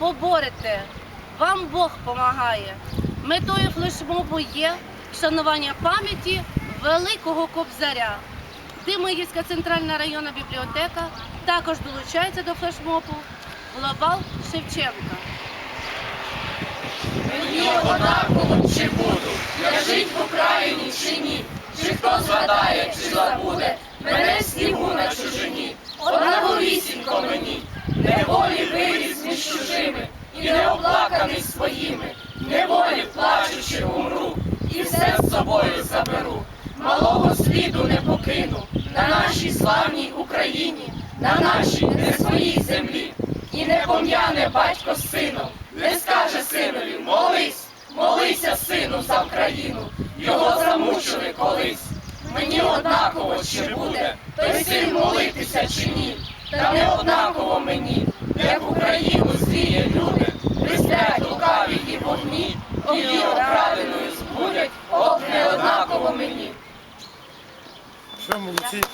поборете. Вам Бог помагає. Метою флешмобу є вшанування пам'яті великого кобзаря. Димиївська центральна районна бібліотека також долучається до флешмобу Глобал Шевченка. Мені однаково чи буду, я жить в Україні чи ні, чи хто згадає, чи забуде, мене снігу на чужині, однаковісінько мені, неволі між чужими, і не оплаканий своїми, неволі плачучи умру, і все з собою заберу, малого сліду не покину, на нашій славній Україні, на нашій не своїй землі, і не пом'яне батько з сином, не скаже синові, молись, молися, сину, за Україну, його замучили колись. Мені однаково, чи буде той син молитися чи ні, та не однаково мені, як Україну її окраденою збудять, от неоднаково мені. Що молодці?